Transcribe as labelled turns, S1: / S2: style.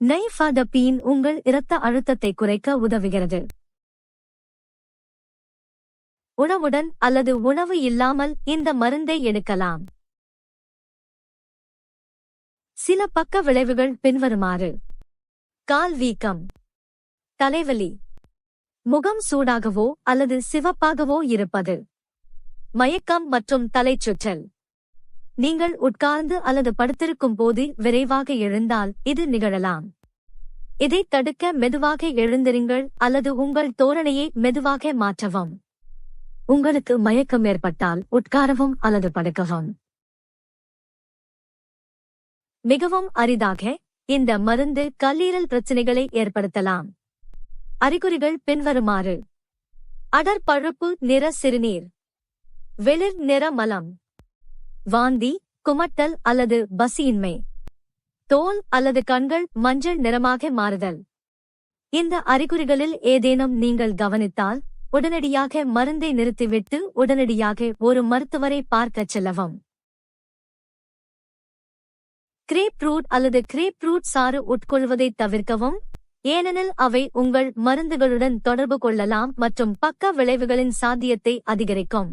S1: நைஃபாடபீன் உங்கள் இரத்த அழுத்தத்தை குறைக்க உதவுகிறது. உணவுடன் அல்லது உணவு இல்லாமல் இந்த மருந்தை எடுக்கலாம். சில பக்க விளைவுகள் பின்வருமாறு. கால் வீக்கம். தலைவலி. முகம் சூடாகவோ அல்லது சிவப்பாகவோ இருப்பது. மயக்கம் மற்றும் தலைச்சுற்றல். நீங்கள் உட்கார்ந்து அல்லது படுத்திருக்கும் போது விரைவாக எழுந்தால் இது நிகழலாம். இதை தடுக்க மெதுவாக எழுந்திருங்கள் அல்லது உங்கள் தோரணையை மெதுவாக மாற்றவும். உங்களுக்கு மயக்கம் ஏற்பட்டால் உட்காரவும் அல்லது படுக்கவும். மிகவும் அரிதாக இந்த மருந்து கல்லீரல் பிரச்சினைகளை ஏற்படுத்தலாம். அறிகுறிகள் பின்வருமாறு. அடர் பழுப்பு நிற சிறுநீர். வெளிர் நிற மலம். வாந்தி குமட்டல் அல்லது பசியின்மை. தோல் அல்லது கண்கள் மஞ்சள் நிறமாக மாறுதல். இந்த அறிகுறிகளில் ஏதேனும் நீங்கள் கவனித்தால் உடனடியாக மருந்தை நிறுத்திவிட்டு உடனடியாக ஒரு மருத்துவரை பார்க்கச் செல்லவும். கிரேப் ரூட் அல்லது கிரேப் ரூட் சாறு உட்கொள்வதை தவிர்க்கவும். ஏனெனில் அவை உங்கள் மருந்துகளுடன் தொடர்பு கொள்ளலாம் மற்றும் பக்க விளைவுகளின் சாத்தியத்தை அதிகரிக்கும்.